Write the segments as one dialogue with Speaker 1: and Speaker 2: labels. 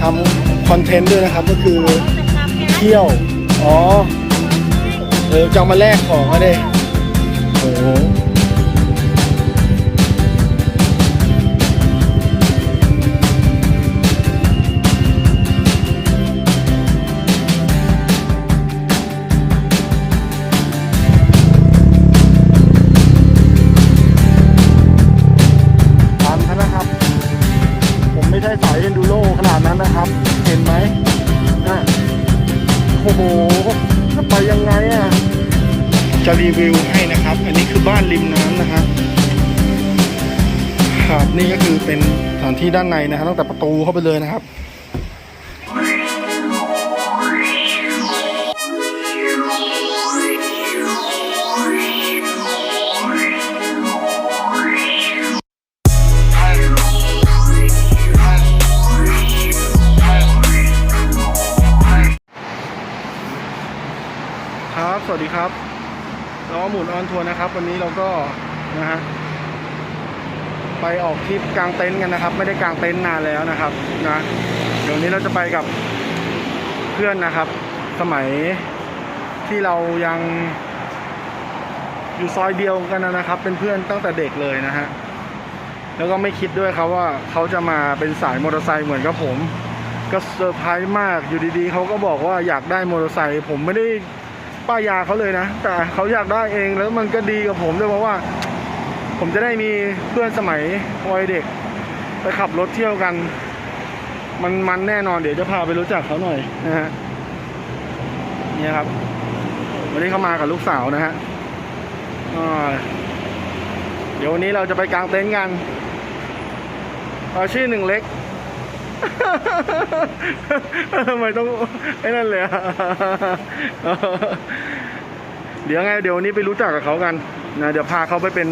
Speaker 1: ทำคอนเทนต์ด้วยนะครับก็คือเที่ยว อ๋อ เออจะมาแลกของอะเด้โอ้ สถานที่ด้านในนะครับตั้งแต่ประตูเข้าไปเลยนะครับครับ สวัสดีครับล้อหมุนออนทัวร์นะครับ วันนี้เราก็นะฮะ ไปออกทริปกลางเต็นท์กันนะครับ ไม่ได้กลางเต็นท์นานแล้วนะครับนะเดี๋ยวนี้เราจะไปกับเพื่อนนะครับ สมัยที่เรายังอยู่ซอยเดียวกันนะครับ เป็นเพื่อนตั้งแต่เด็กเลยนะฮะแล้วก็ไม่คิดด้วยครับว่าเขาจะมาเป็นสายมอเตอร์ไซค์เหมือนกับผม ก็เซอร์ไพรส์มากอยู่ดีๆเขาก็บอกว่าอยากได้มอเตอร์ไซค์ผมไม่ได้ป้ายยาเขาเลยนะ แต่เขาอยากได้เองแล้วมันก็ดีกับผมด้วยเพราะว่า ผมจะได้มีเพื่อนสมัยวัยเด็ก ไปขับรถเที่ยวกัน มันมันแน่นอนเดี๋ยวจะพาไปรู้จักเขาหน่อยนะฮะเนี่ยครับ วันนี้เขามากับลูกสาวนะฮะเดี๋ยววันนี้เราจะไปกางเต็นท์กันเอาชื่อหนึ่งเล็กทำไมต้องไอ้นั่นเลยอะเดี๋ยวไงเดี๋ยววันนี้ไปรู้จักกับเขากันนะเดี๋ยวพาเขาไปเป็น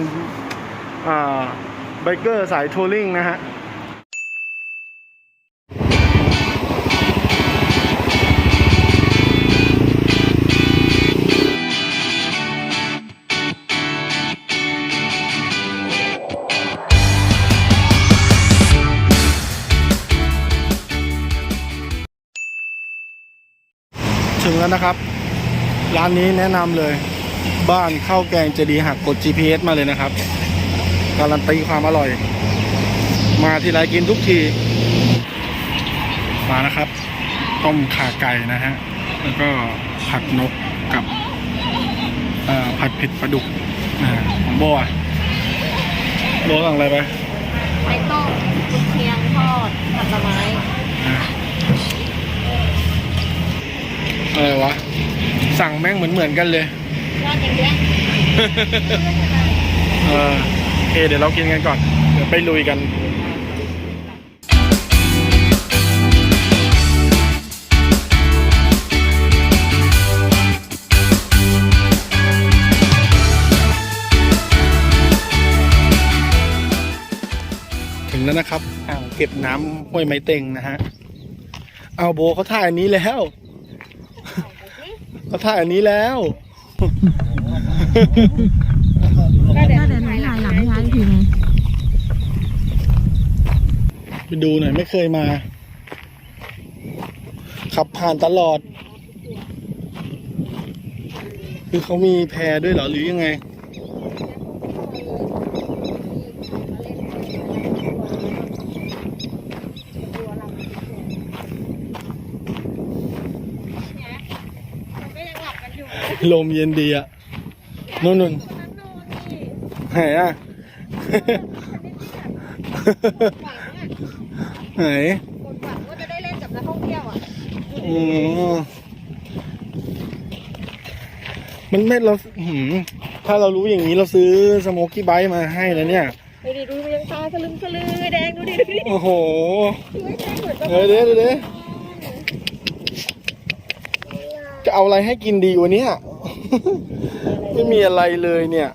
Speaker 1: ไบเกอร์สายทัวริงนะฮะถึงแล้วนะครับ ร้านนี้แนะนำเลย บ้านข้าวแกงเจดีหักกด GPS มาเลยนะครับ การันตีความอร่อย มาทีไรกินทุกที มานะครับ ต้มขาไก่นะฮะ แล้วก็ผัดนกกับเอ่อผัดเผ็ดปลาดุกนะฮะของโบอะโบสั่งอะไรไป
Speaker 2: ไข่ต้มกุนเชียงทอดผัดละไม้
Speaker 1: อะอะไรวะ สั่งแม่งเหมือนเหมือนๆกันเลย
Speaker 2: ยอดอย่างเงี้ย
Speaker 1: เออโอ เคเดี๋ยวเรากินกันก่อน เดี๋ยวไปลุยกันถึงแล้วนะครับอ่างเก็บน้ำห้วยไม้เต็งนะฮะ เอาโบเขาถ่ายอันนี้แล้วเขาถ่ายอันนี้แล้ว
Speaker 2: ก็เดี๋ยว
Speaker 3: ก็เดี๋ยวหนูถ่ายหลังให้ย้ายอีกทีไง
Speaker 1: ไปดูหน่อยไม่เคยมา ขับผ่านตลอด คือเขามีแพรด้วยเหรอ หรือยังไง
Speaker 2: ก็ยังหลับกันอยู่
Speaker 1: ลมเย็นดีอะนู่นนู่นไหนอะ ไหน
Speaker 2: คนฝันว่าจะได้เล่นกับนักท่องเที่ยวอะ
Speaker 1: อืมมันไม่เราหืมถ้าเรารู้อย่างนี้เราซื้อสโมกี้ไบต์มาให้แล้วเนี่ย
Speaker 2: ดูดิดูยังตาสลึมสลือแดงดูดิดูดิ
Speaker 1: โอ้โห
Speaker 2: ดูให้แดงเหมือนกับ
Speaker 1: เดี๋ยวเดี๋ยวเดี๋ยวจะเอาอะไรให้กินดีวันนี้ไม่มีอะไรเลยเนี่ย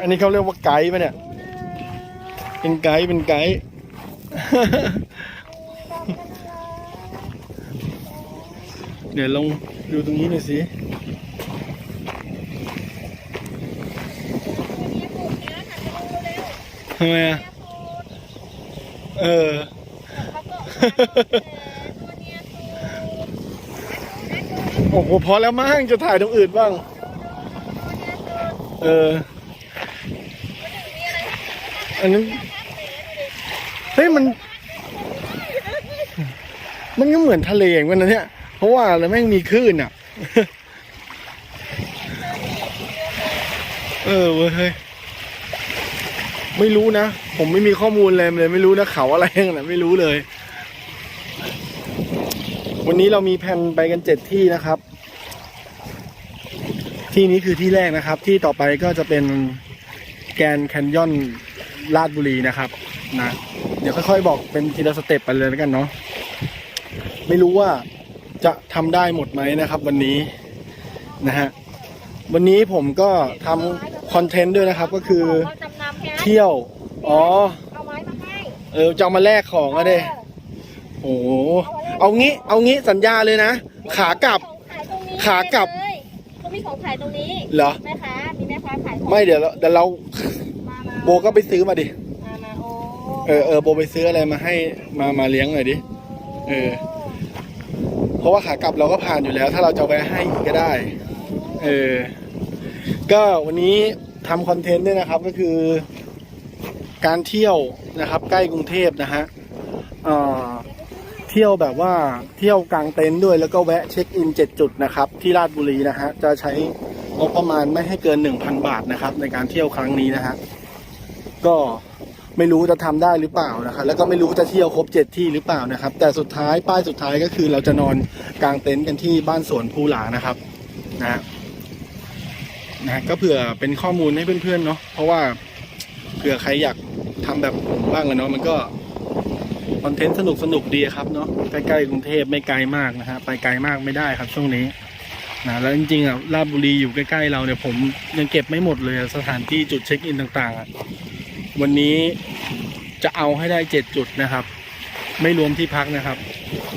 Speaker 1: อันนี้เขาเรียกว่าไกด์ปะเนี่ย เป็นไกด์เป็นไกด์ เดี๋ยวลองดูตรงนี้หน่อยสิทำไมอะ เออ
Speaker 2: เขาก็
Speaker 1: โอ้โหพอแล้วมั้งจะถ่ายตรงอื่นบ้าง เออ อันนั้น เฮ้ยมัน มันก็เหมือนทะเลเหมือนกันนะเนี่ย เพราะว่าอะไรแม่งมีคลื่นอะ เออเว้ยไม่รู้นะ ผมไม่มีข้อมูลเลยเลย ไม่รู้นะเขาอะไรนั่นนะไม่รู้เลย วันนี้เรามีแผนไปกันเจ็ดที่นะครับ ที่นี้คือที่แรกนะครับ ที่ต่อไปก็จะเป็นแกนแคนยอนลาดบุรีนะครับ นะ ดี๋ยวค่อยๆบอกเป็นทีละสเต็ปไปเลยแล้วกันเนาะไม่รู้ว่าจะทำได้หมดไหมนะครับ วันนี้นะฮะวันนี้ผมก็ทำคอนเทนต์ด้วยนะครับก็คือ
Speaker 2: เราจำนำแค่
Speaker 1: เที่ยว อ๋อ
Speaker 2: เอาไม้มาให้
Speaker 1: เออจะเอามาแลกของอะเด้โอ้โหเอางี้ เอางี้สัญญาเลยนะ ขากลับ
Speaker 2: ของขายตรงนี้
Speaker 1: ขากลับ
Speaker 2: เลยเขามีของขายตรงนี้
Speaker 1: เหรอ
Speaker 2: แม่ค้ามีแม่ค้าขายของ
Speaker 1: ไม่เดี๋ยวเราเดี๋ยวเรา
Speaker 2: มามา
Speaker 1: โบก็ไปซื้อมาดิ
Speaker 2: มามาโอ้
Speaker 1: เออเออโบไปซื้ออะไรมาให้มามาเลี้ยงหน่อยดิเออเพราะว่าขากลับเราก็ผ่านอยู่แล้ว ถ้าเราจะแวะให้อีกก็ได้เออก็วันนี้ทำคอนเทนต์ด้วยนะครับก็คือ การเที่ยวนะครับ ใกล้กรุงเทพนะฮะเอ่อเที่ยวแบบว่าเที่ยวกลางเต็นท์ด้วยแล้วก็แวะเช็คอินเจ็ดจุดนะครับ ที่ราชบุรีนะฮะจะใช้งบประมาณไม่ให้เกินหนึ่งพันบาทนะครับ ในการเที่ยวครั้งนี้นะฮะก็ ไม่รู้จะทำได้หรือเปล่านะครับแล้วก็ไม่รู้จะเที่ยวครบเจ็ดที่หรือเปล่านะครับ แต่สุดท้ายป้ายสุดท้ายก็คือเราจะนอนกลางเต็นท์กันที่บ้านสวนภูหลานะครับนะนะก็เผื่อเป็นข้อมูลให้เพื่อนๆเนาะเพราะว่าเผื่อใครอยากทำแบบผมบ้างอะเนาะมันก็คอนเทนต์สนุกสนุกดีครับเนาะใกล้ๆกรุงเทพไม่ไกลมากนะฮะไปไกลมากไม่ได้ครับช่วงนี้นะแล้วจริงๆอะราชบุรีอยู่ใกล้ๆเราเนี่ยผมยังเก็บไม่หมดเลยสถานที่จุดเช็คอินต่างๆอะ วันนี้จะเอาให้ได้เจ็ดจุดนะครับ ไม่รวมที่พักนะครับ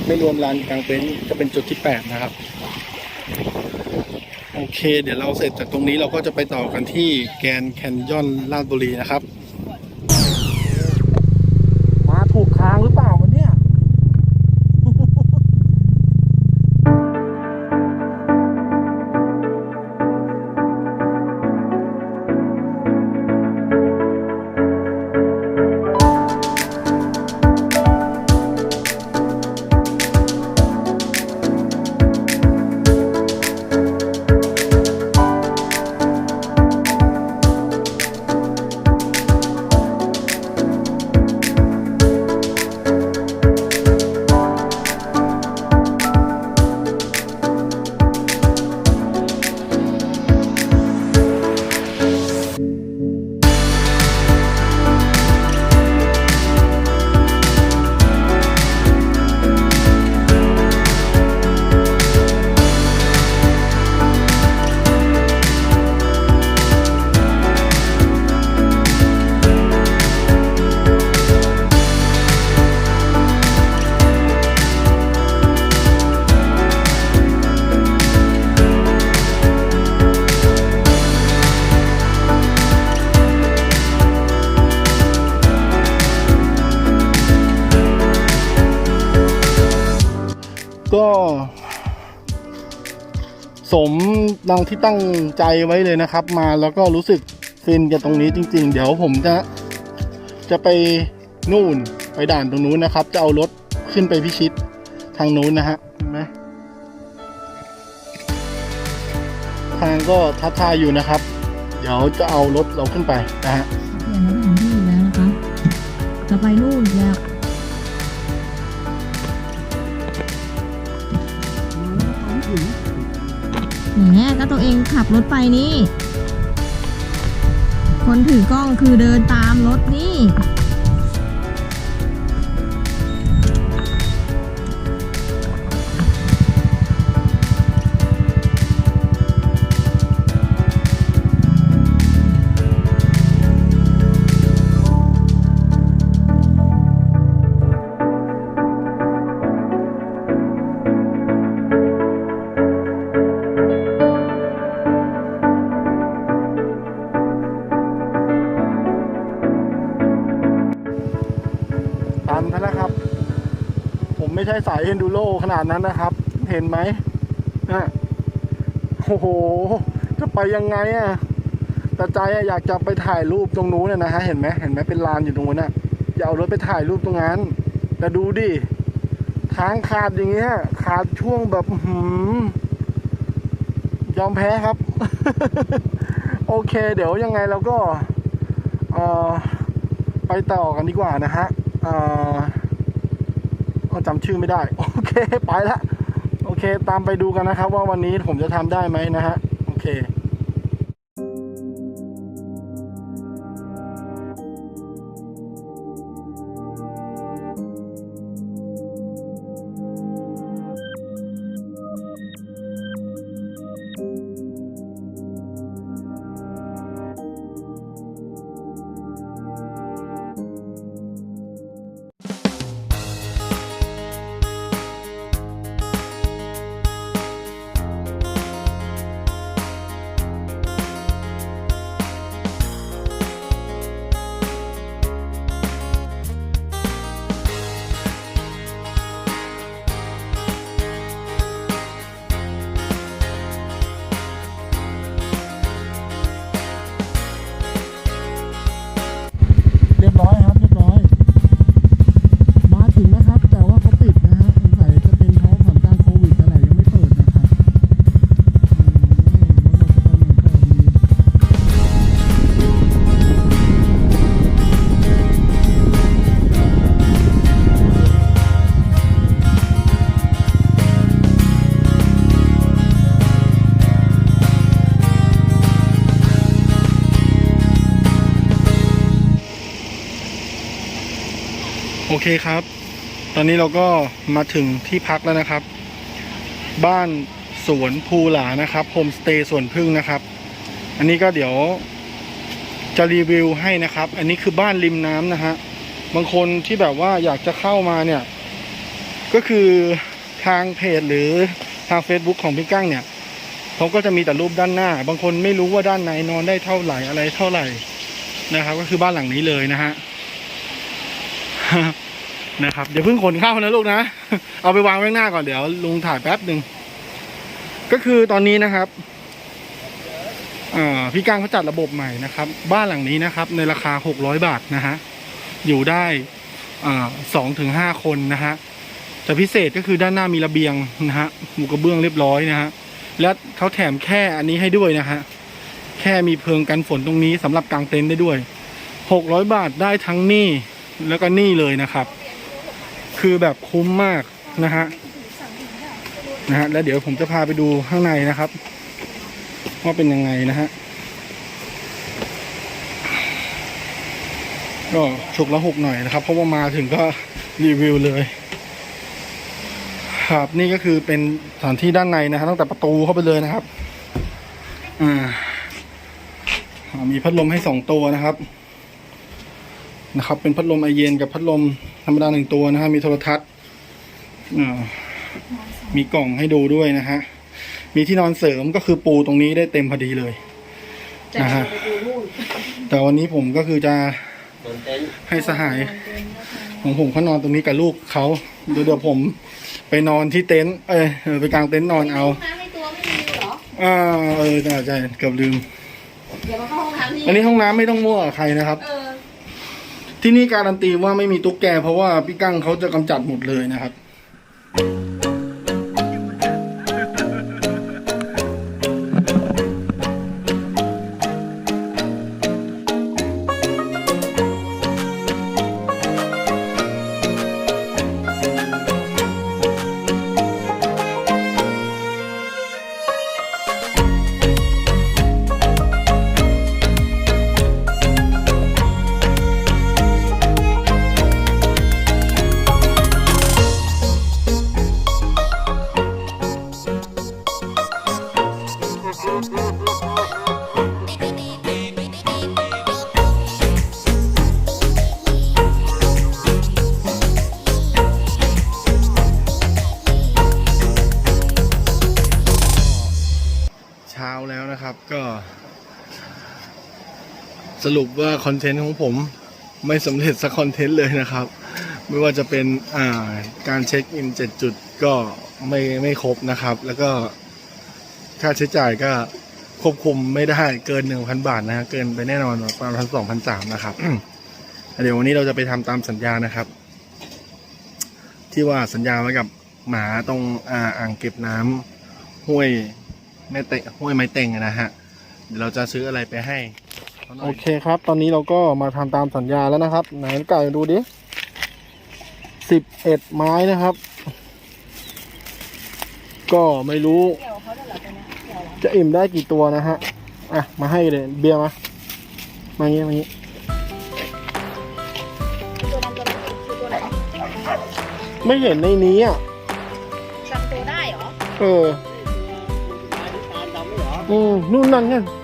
Speaker 1: ไม่รวมลานกลางเต็นท์จะเป็นจุดที่แปดนะครับ โอเค เดี๋ยวเราเสร็จจากตรงนี้เราก็จะไปต่อกันที่แกนแคนยอนลาดบุรีนะครับ ก็สมดังที่ตั้งใจไว้เลยนะครับ มาแล้วก็รู้สึกฟินกับตรงนี้จริง ๆ เดี๋ยวผมจะจะไปนู่นไปด่านตรงนู้นนะครับ จะเอารถขึ้นไปพิชิตทางนู้นนะฮะเห็นไหมทางก็ท้าทายอยู่นะครับ เดี๋ยวจะเอารถเราขึ้นไปนะฮะ
Speaker 3: เปลี่ยนสถานที่อีกแล้วนะคะจะไปนู่นแล้ว ขับรถไปนี่ คนถือกล้องคือเดินตามรถนี่
Speaker 1: ใช่สายเอนดูโรขนาดนั้นนะครับ เห็นไหมนะโอ้โห จะไปยังไงอะ่ะแต่ใจอะอยากจะไปถ่ายรูปตรงนู้นน่ะนะฮะ เห็นไหมเห็นไหมเป็นลานอยู่ตรงนู้นน่ะอย่าเอารถไปถ่ายรูปตรงนั้น แต่ดูดิ ทางขาดอย่างเงี้ย ขาดช่วงแบบหือยอมแพ้ครับ โอเค เดี๋ยวยังไงเราก็ เอ่อ ไปต่อกันดีกว่านะฮะ เอ่อ เอาจำชื่อไม่ได้ โอเคไปละโอเค ตามไปดูกันนะครับ ว่าวันนี้ผมจะทำได้ไหมนะฮะ เคครับ ตอนนี้เราก็มาถึงที่พักแล้วนะครับ บ้านสวนภูหลานะครับโฮมสเตย์สวนพึ่งนะครับ อันนี้ก็เดี๋ยวจะรีวิวให้นะครับ อันนี้คือบ้านริมน้ำนะฮะ บางคนที่แบบว่าอยากจะเข้ามาเนี่ย ก็คือทางเพจหรือทาง Facebook ของพี่กั้งเนี่ยเขาก็จะมีแต่รูปด้านหน้า บางคนไม่รู้ว่าด้านในนอนได้เท่าไหร่อะไรเท่าไหร่นะครับ ก็คือบ้านหลังนี้เลยนะฮะ นะครับเดี๋ยวเพิ่งขนเข้านะลูกนะ เอาไปวางไว้หน้าก่อนเดี๋ยวลุงถ่ายแป๊บหนึ่งก็คือตอนนี้นะครับพี่ก้างเขาจัดระบบใหม่นะครับ บ้านหลังนี้นะครับ ในราคาหกร้อยบาทนะฮะอยู่ได้สองถึงห้าคนนะฮะแต่พิเศษก็คือด้านหน้ามีระเบียงนะฮะหมูกระเบื้องเรียบร้อยนะฮะและเขาแถมแค่อันนี้ให้ด้วยนะฮะแค่มีเพิงกันฝนตรงนี้สำหรับกางเต็นท์ได้ด้วยหกร้อยบาทได้ทั้งนี่แล้วก็นี่เลยนะครับ คือแบบคุ้มมากนะฮะนะฮะแล้วเดี๋ยวผมจะพาไปดูข้างในนะครับว่าเป็นยังไงนะฮะก็ฉุกละหกหน่อยนะครับ เพราะว่ามาถึงก็รีวิวเลยครับนี่ก็คือเป็นสถานที่ด้านในนะฮะตั้งแต่ประตูเข้าไปเลยนะครับ อ่าอ่ามีพัดลมให้สองตัวนะครับ นะครับ เป็นพัดลมไอเย็นกับพัดลมธรรมดาหนึ่งตัวนะฮะมีโทรทัศน์อ่ามีกล่องให้ดูด้วยนะฮะมีที่นอนเสริมก็คือปูตรงนี้ได้เต็มพอดีเลย
Speaker 2: จะ
Speaker 1: นะฮะ
Speaker 2: ไปดูนู่น
Speaker 1: แต่วันนี้ผมก็คือจะให้สหายของผมเขานอนตรงนี้กับลูกเขาเดี๋ยวเดี๋ยวผมไปนอนที่เต็นท์เอยเออไปกางเต็นท์นอนเอา
Speaker 2: ห้องน้ำในตัวไม่มีเหรอ
Speaker 1: อ่าเออน่าจะเกือบลืม
Speaker 2: เดี๋ยวมาเข้าห้องน้ำนี่
Speaker 1: อันนี้ห้องน้ำไม่ต้องมั่วกับใครนะครับ
Speaker 2: เออ
Speaker 1: ที่นี่การันตีว่าไม่มีตุ๊กแกเพราะว่าพี่กั้งเขาจะกำจัดหมดเลยนะครับ สรุปว่าคอนเทนต์ของผมไม่สำเร็จสักคอนเทนต์เลยนะครับ ไม่ว่าจะเป็นอ่าการเช็คอินเจ็ดจุดก็ไม่ไม่ครบนะครับ แล้วก็ค่าใช้จ่ายก็ควบคุมไม่ได้เกินหนึ่งพันบาทนะฮะเกินไปแน่นอนประมาณสองพันสามนะครับ เดี๋ยววันนี้เราจะไปทำตามสัญญานะครับ ที่ว่าสัญญาไว้กับหมาตรงอ่าอ่างเก็บน้ำห้วยแม่เตะห้วยไม้เต็งอะนะฮะเดี๋ยวเราจะซื้ออะไรไปให้ โอเคครับ ตอนนี้เราก็มาทำตามสัญญาแล้วนะครับ ไหนไก่ดูดิสิบเอ็ดไม้นะครับ ก็ไม่รู้
Speaker 2: เกี่ยวเขาด้วยเหรอตัวเนี้ยเกี่ยวเหรอ
Speaker 1: จะอิ่มได้กี่ตัวนะฮะ อะ มาให้เลยเบียร์มา มางี้มางี้
Speaker 2: ตัวนั้นตัวนั้นคือตัวไหน
Speaker 1: ไม่เห็นในนี้อะ
Speaker 2: จำตัวได้เหรอ
Speaker 1: เออ อืมนู่นนั่นไงเออ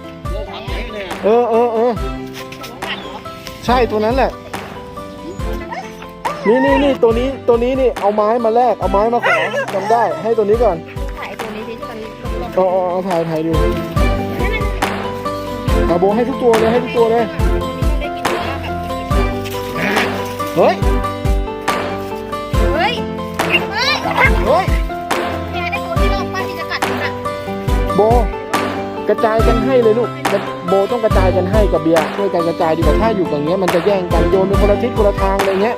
Speaker 1: เออเออ
Speaker 2: ตัวน้องกัดเหรอ
Speaker 1: ใช่ตัวนั้นแหละ นี่นี่นี่ตัวนี้ตัวนี้นี่เอาไม้มาแลกเอาไม้มาขอจำได้ ให้ตัวนี้ก่อน
Speaker 2: ถ่ายตัวนี้สิที่มันลงๆ
Speaker 1: เอาเอาเอาถ่ายถ่ายดู
Speaker 2: นั่นน่ะ
Speaker 1: เอาโบให้ทุกตัวเลยให้ทุกตัวเลย
Speaker 2: ได้กินเนื้อแบบ
Speaker 1: เฮ้ย
Speaker 2: เฮ้ย เฮ้ย
Speaker 1: เฮ้ย
Speaker 2: เนี่ยได้ตัวที่รอบป้าที่จะกัดมันอะ
Speaker 1: โบ กระจายกันให้เลยลูกโบต้องกระจายกันให้กับเบียร์ช่วยกันกระจายดีกว่าถ้าอยู่อย่างเงี้ยมันจะแย่งกันโยนไปคนละทิศคนละทางอะไรเงี้ย